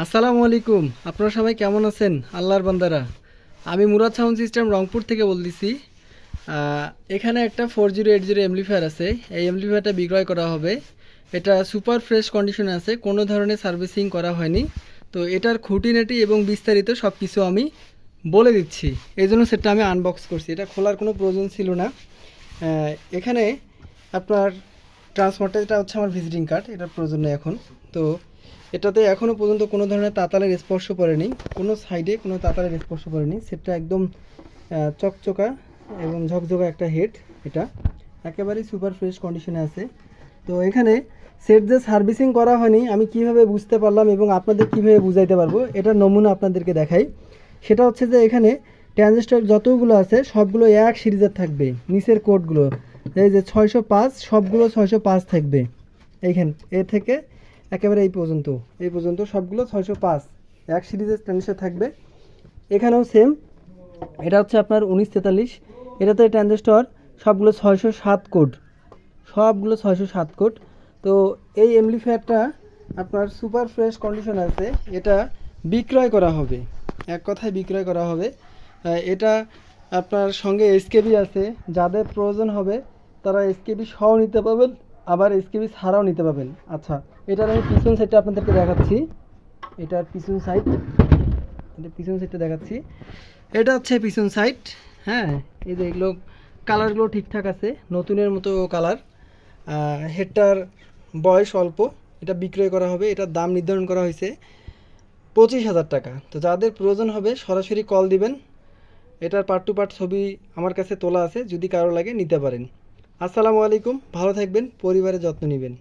আসসালামু আলাইকুম। আপনারা সবাই কেমন আছেন? আল্লাহর বান্দারা। আমি মুরাদ সাউন্ড সিস্টেম রংপুর থেকে বলতেছি। এখানে একটা four zero eight zero amplifier আছে। এই এমপ্লিফায়ারটা বিক্রয় করা হবে। এটা সুপার ফ্রেশ কন্ডিশনে আছে। কোনো ধরনের সার্ভিসিং করা হয়নি। তো এটার খুঁটিনাটি এবং বিস্তারিত সব কিছু আমি বলে দিচ্ছি। এই জন্য সেটা আমি আনবক্স করছি। এটা খোলার কোনো প্রয়োজন ছিল না। এখানে আপনার ট্রান্সফারটা এটা হচ্ছে আমার ভিজিটিং কার্ড এটার প্রয়োজন নেই এখন। তো এটাতে এখনও পর্যন্ত কোনো ধরনের তাতালের স্পর্শ পড়েনি। কোনো সাইডে কোনো তাতালের স্পর্শ পড়েনি। সেটটা একদম চকচকা এবং ঝকঝকা একটা হেড এটা। একেবারেই সুপার ফ্রেশ কন্ডিশনে আছে। তো এখানে সেট যে সার্ভিসিং করা হয়নি, আমি কীভাবে বুঝতে পারলাম এবং আপনাদের কীভাবে বুঝাইতে পারব, এটার নমুনা আপনাদেরকে দেখাই। সেটা হচ্ছে যে এখানে ট্রানজিস্টর যতগুলো আছে, সবগুলো এক সিরিজের থাকবে। নিচের কোডগুলো, এই যে ছয়শো পাঁচ, সবগুলো ছয়শো পাঁচ থাকবে। এইখান, এ থেকে একেবারে এই পর্যন্ত এই পর্যন্ত সবগুলো ছয়শো পাঁচ। এক সিরিজের ট্রানজিস্টর থাকবে। এখানেও সেম এটা হচ্ছে আপনার উনিশ তেতাল্লিশ। এটাতে ট্রানজিস্টর সবগুলো ছয়শো সাত কোড সবগুলো ছয়শো সাত কোড তো এই এমপ্লিফায়ারটা আপনার সুপার ফ্রেশ কন্ডিশন আছে। এটা বিক্রয় করা হবে। এক কথায় বিক্রয় করা হবে। এটা আপনার সঙ্গে এসকেবি আছে। যাদের প্রয়োজন হবে, তারা এসকেবি সহ নিতে পাবেন আবার এসকেবি ছাড়াও নিতে পাবেন আচ্ছা এটার আমি পিছন সাইডটা আপনাদেরকে দেখাচ্ছি। এটার পিছন সাইড এটা পিছন সাইডটা দেখাচ্ছি। এটা হচ্ছে পিছন সাইড হ্যাঁ? এই যে এগুলো কালারগুলো ঠিকঠাক আছে, নতুনের মতো কালার হেডটার বয়স অল্প, এটা বিক্রয় করা হবে, এটার দাম নির্ধারণ করা হয়েছে পঁচিশ হাজার টাকা। তো যাদের প্রয়োজন হবে, সরাসরি কল দিবেন। এটার পার্ট টু পার্ট ছবি আমার কাছে তোলা আছে, যদি কারও লাগে নিতে পারেন। আসসালামু আলাইকুম, ভালো থাকবেন, পরিবারের যত্ন নেবেন।